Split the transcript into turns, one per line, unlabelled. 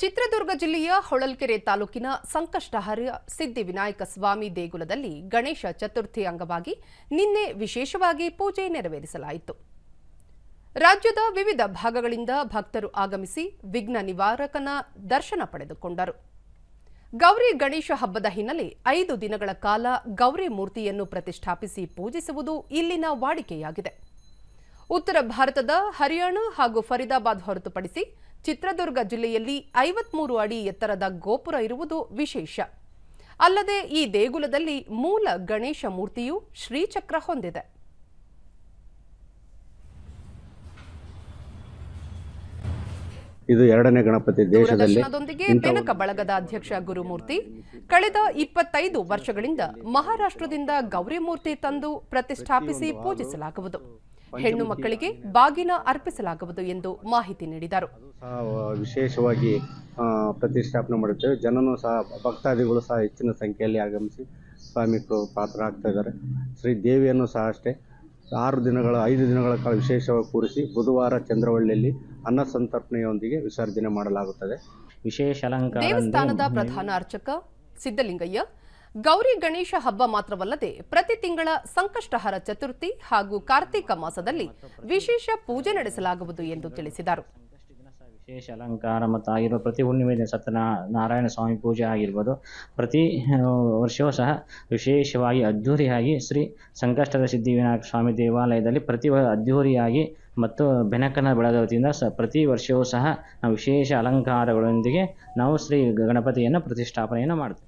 ಚಿತ್ರದುರ್ಗ ಜಿಲ್ಲೆಯ ಹೊಳಲ್ಕೆರೆ ತಾಲೂಕಿನ ಸಂಕಷ್ಟಹರ ಸಿದ್ಧಿವಿನಾಯಕ ಸ್ವಾಮಿ ದೇಗುಲದಲ್ಲಿ ಗಣೇಶ ಚತುರ್ಥಿ ಅಂಗವಾಗಿ ನಿನ್ನೆ ವಿಶೇಷವಾಗಿ ಪೂಜೆ ನೆರವೇರಿಸಲಾಯಿತು. ರಾಜ್ಯದ ವಿವಿಧ ಭಾಗಗಳಿಂದ ಭಕ್ತರು ಆಗಮಿಸಿ ವಿಘ್ನ ನಿವಾರಕನ ದರ್ಶನ ಪಡೆದುಕೊಂಡರು. ಗೌರಿ ಗಣೇಶ ಹಬ್ಬದ ಹಿನ್ನೆಲೆ ಐದು ದಿನಗಳ ಕಾಲ ಗೌರಿ ಮೂರ್ತಿಯನ್ನು ಪ್ರತಿಷ್ಠಾಪಿಸಿ ಪೂಜಿಸುವುದು ಇಲ್ಲಿನ ವಾಡಿಕೆಯಾಗಿದೆ. ಉತ್ತರ ಭಾರತದ ಹರಿಯಾಣ ಹಾಗೂ ಫರೀದಾಬಾದ್ ಹೊರತುಪಡಿಸಿ ಚಿತ್ರದುರ್ಗ ಜಿಲ್ಲೆಯಲ್ಲಿ ಐವತ್ಮೂರು ಅಡಿ ಎತ್ತರದ ಗೋಪುರ ಇರುವುದು ವಿಶೇಷ. ಅಲ್ಲದೆ ಈ ದೇಗುಲದಲ್ಲಿ ಮೂಲ ಗಣೇಶ ಮೂರ್ತಿಯು ಶ್ರೀಚಕ್ರ ಹೊಂದಿದೆ.
ಇದು ಎರಡನೇ ಗಣಪತಿ
ದೂರದರ್ಶನದೊಂದಿಗೆ ಬೆನಕ ಬಳಗದ ಅಧ್ಯಕ್ಷ ಗುರುಮೂರ್ತಿ. ಕಳೆದ ಇಪ್ಪತ್ತೈದು ವರ್ಷಗಳಿಂದ ಮಹಾರಾಷ್ಟ್ರದಿಂದ ಗೌರಿ ಮೂರ್ತಿ ತಂದು ಪ್ರತಿಷ್ಠಾಪಿಸಿ ಪೂಜಿಸಲಾಗುವುದು. ಹೆಣ್ಣು ಮಕ್ಕಳಿಗೆ ಬಾಗಿನ ಅರ್ಪಿಸಲಾಗುವುದು ಎಂದು ಮಾಹಿತಿ ನೀಡಿದರು.
ಸಹ ವಿಶೇಷವಾಗಿ ಪ್ರತಿಷ್ಠಾಪನೆ ಮಾಡುತ್ತೇವೆ. ಜನನು ಸಹ ಭಕ್ತಾದಿಗಳು ಸಹ ಹೆಚ್ಚಿನ ಸಂಖ್ಯೆಯಲ್ಲಿ ಆಗಮಿಸಿ ಸ್ವಾಮಿ ಪಾತ್ರ ಪಾತ್ರರಾಗ್ತಾ ಇದ್ದಾರೆ. ಶ್ರೀ ದೇವಿಯನ್ನು ಸಹ ಅಷ್ಟೇ. ಆರು ದಿನಗಳ ಐದು ದಿನಗಳ ಕಾಲ ವಿಶೇಷವಾಗಿ ಕೂರಿಸಿ ಬುಧವಾರ ಚಂದ್ರವಳ್ಳಿಯಲ್ಲಿ ಅನ್ನ ಸಂತರ್ಪಣೆಯೊಂದಿಗೆ ವಿಸರ್ಜನೆ ಮಾಡಲಾಗುತ್ತದೆ.
ವಿಶೇಷ ಅಲಂಕಾರ
ದೇವಸ್ಥಾನದ ಪ್ರಧಾನ ಅರ್ಚಕ ಸಿದ್ದಲಿಂಗಯ್ಯ ಗೌರಿ ಗಣೇಶ ಹಬ್ಬ ಮಾತ್ರವಲ್ಲದೆ ಪ್ರತಿ ತಿಂಗಳ ಸಂಕಷ್ಟಹರ ಚತುರ್ಥಿ ಹಾಗೂ ಕಾರ್ತಿಕ ಮಾಸದಲ್ಲಿ ವಿಶೇಷ ಪೂಜೆ ನಡೆಸಲಾಗುವುದು ಎಂದು ತಿಳಿಸಿದರು.
ವಿಶೇಷ ಅಲಂಕಾರ ಮತ್ತು ಆಗಿರುವ ಪ್ರತಿ ಹುಣ್ಣಿಮೆ ದಿನ ಸತ್ಯನಾರಾಯಣ ಸ್ವಾಮಿ ಪೂಜೆ ಆಗಿರ್ಬೋದು. ಪ್ರತಿ ವರ್ಷವೂ ಸಹ ವಿಶೇಷವಾಗಿ ಅದ್ಧೂರಿಯಾಗಿ ಶ್ರೀ ಸಂಕಷ್ಟದ ಸಿದ್ಧಿವಿನಾಯಕ ಸ್ವಾಮಿ ದೇವಾಲಯದಲ್ಲಿ ಪ್ರತಿ ಅದ್ಧೂರಿಯಾಗಿ ಮತ್ತು ಬೆನಕನ ಬೆಳೆದ ವತಿಯಿಂದ ಸ, ಪ್ರತಿ ವರ್ಷವೂ ಸಹ ನಾವು ವಿಶೇಷ ಅಲಂಕಾರಗಳೊಂದಿಗೆ ನಾವು ಶ್ರೀ ಗಣಪತಿಯನ್ನು ಪ್ರತಿಷ್ಠಾಪನೆಯನ್ನು ಮಾಡ್ತೇವೆ.